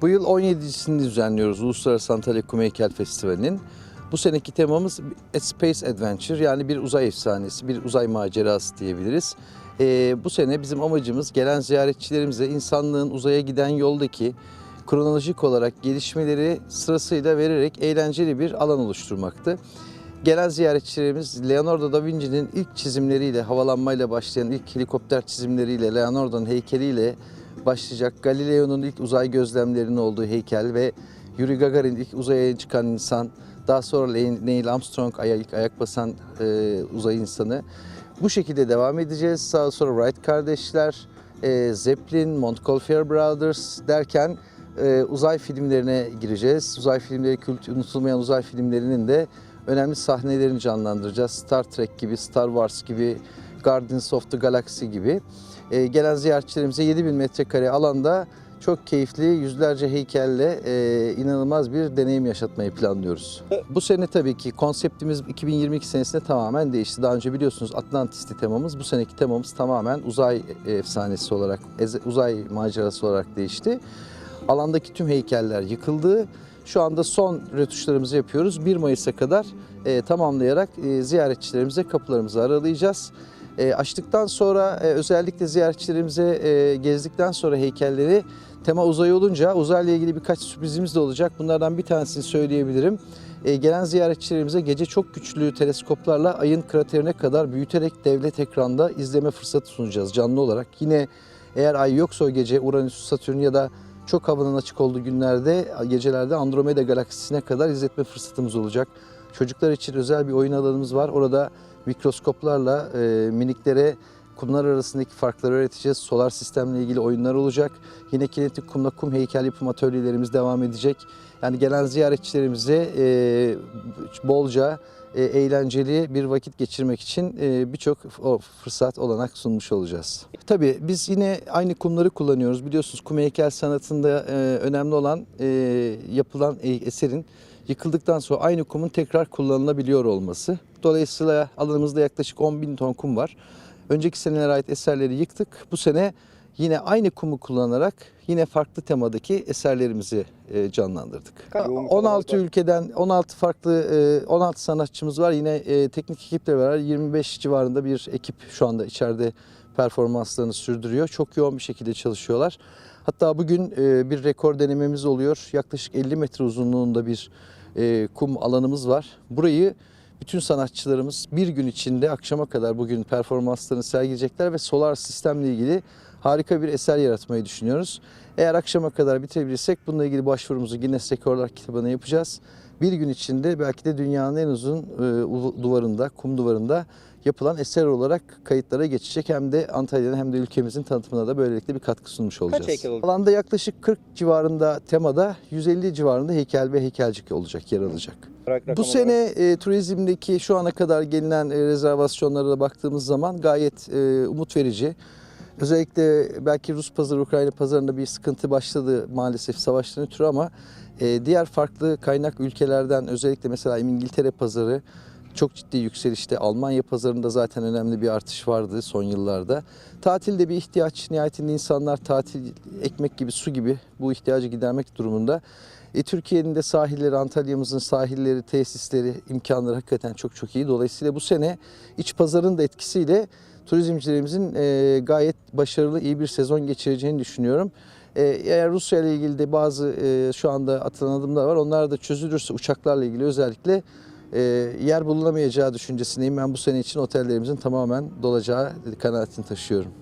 Bu yıl 17.sini düzenliyoruz Uluslararası Antalya Kum Festivali'nin. Bu seneki temamız A Space Adventure yani bir uzay efsanesi, bir uzay macerası diyebiliriz. Ee, bu sene bizim amacımız gelen ziyaretçilerimize insanlığın uzaya giden yoldaki kronolojik olarak gelişmeleri sırasıyla vererek eğlenceli bir alan oluşturmaktı. Gelen ziyaretçilerimiz Leonardo da Vinci'nin ilk çizimleriyle, havalanmayla başlayan ilk helikopter çizimleriyle, Leonardo'nun heykeliyle başlayacak. Galileo'nun ilk uzay gözlemlerinin olduğu heykel ve Yuri Gagarin ilk uzaya çıkan insan, daha sonra Neil Armstrong aya, ilk ayak basan e, uzay insanı. Bu şekilde devam edeceğiz. Daha sonra Wright kardeşler, e, Zeppelin, Montgolfier Brothers derken e, uzay filmlerine gireceğiz. Uzay filmleri, kült, unutulmayan uzay filmlerinin de önemli sahnelerini canlandıracağız. Star Trek gibi, Star Wars gibi, Guardians of the Galaxy gibi. E, gelen ziyaretçilerimize 7000 metrekare alanda çok keyifli yüzlerce heykelle e, inanılmaz bir deneyim yaşatmayı planlıyoruz. Bu sene tabii ki konseptimiz 2022 senesinde tamamen değişti. Daha önce biliyorsunuz Atlantis'ti temamız. Bu seneki temamız tamamen uzay efsanesi olarak, uzay macerası olarak değişti. Alandaki tüm heykeller yıkıldı. Şu anda son rötuşlarımızı yapıyoruz. 1 Mayıs'a kadar e, tamamlayarak e, ziyaretçilerimize kapılarımızı aralayacağız. E, açtıktan sonra e, özellikle ziyaretçilerimize e, gezdikten sonra heykelleri tema uzay olunca uzayla ilgili birkaç sürprizimiz de olacak. Bunlardan bir tanesini söyleyebilirim. E, gelen ziyaretçilerimize gece çok güçlü teleskoplarla ayın kraterine kadar büyüterek devlet ekranda izleme fırsatı sunacağız canlı olarak. Yine eğer ay yoksa o gece Uranüs, Satürn ya da çok havanın açık olduğu günlerde, gecelerde Andromeda galaksisine kadar izletme fırsatımız olacak. Çocuklar için özel bir oyun alanımız var. Orada mikroskoplarla e, miniklere kumlar arasındaki farkları öğreteceğiz. Solar sistemle ilgili oyunlar olacak. Yine kinetik kumla kum heykel yapım atölyelerimiz devam edecek. Yani gelen ziyaretçilerimize e, bolca e, eğlenceli bir vakit geçirmek için e, birçok fırsat olanak sunmuş olacağız. Tabii biz yine aynı kumları kullanıyoruz. Biliyorsunuz kum heykel sanatında e, önemli olan e, yapılan e- eserin yıkıldıktan sonra aynı kumun tekrar kullanılabiliyor olması. Dolayısıyla alanımızda yaklaşık 10 bin ton kum var. Önceki senelere ait eserleri yıktık. Bu sene yine aynı kumu kullanarak yine farklı temadaki eserlerimizi e, canlandırdık. Yoğun 16 kalabalık var. ülkeden 16 farklı e, 16 sanatçımız var. Yine e, teknik ekiple beraber 25 civarında bir ekip şu anda içeride performanslarını sürdürüyor. Çok yoğun bir şekilde çalışıyorlar. Hatta bugün e, bir rekor denememiz oluyor. Yaklaşık 50 metre uzunluğunda bir e, kum alanımız var. Burayı bütün sanatçılarımız bir gün içinde akşama kadar bugün performanslarını sergileyecekler ve solar sistemle ilgili harika bir eser yaratmayı düşünüyoruz. Eğer akşama kadar bitirebilirsek bununla ilgili başvurumuzu Guinness Rekorlar kitabına yapacağız. Bir gün içinde belki de dünyanın en uzun e, duvarında, kum duvarında yapılan eser olarak kayıtlara geçecek. Hem de Antalya'nın hem de ülkemizin tanıtımına da böylelikle bir katkı sunmuş olacağız. heykel olacak? Alanda yaklaşık 40 civarında temada 150 civarında heykel ve heykelcik olacak, yer alacak. Rak- rakam Bu olarak. sene e, turizmdeki şu ana kadar gelinen e, rezervasyonlara da baktığımız zaman gayet e, umut verici. Özellikle belki Rus pazarı, Ukrayna pazarında bir sıkıntı başladı maalesef savaştan ötürü ama e, diğer farklı kaynak ülkelerden özellikle mesela İngiltere pazarı çok ciddi yükselişte. Almanya pazarında zaten önemli bir artış vardı son yıllarda. Tatilde bir ihtiyaç. Nihayetinde insanlar tatil, ekmek gibi, su gibi bu ihtiyacı gidermek durumunda. E, Türkiye'nin de sahilleri, Antalya'mızın sahilleri, tesisleri, imkanları hakikaten çok çok iyi. Dolayısıyla bu sene iç pazarın da etkisiyle turizmcilerimizin e, gayet başarılı, iyi bir sezon geçireceğini düşünüyorum. E, eğer Rusya ile ilgili de bazı e, şu anda atılan adımlar var. Onlar da çözülürse uçaklarla ilgili özellikle e, yer bulunamayacağı düşüncesindeyim. Ben bu sene için otellerimizin tamamen dolacağı kanaatini taşıyorum.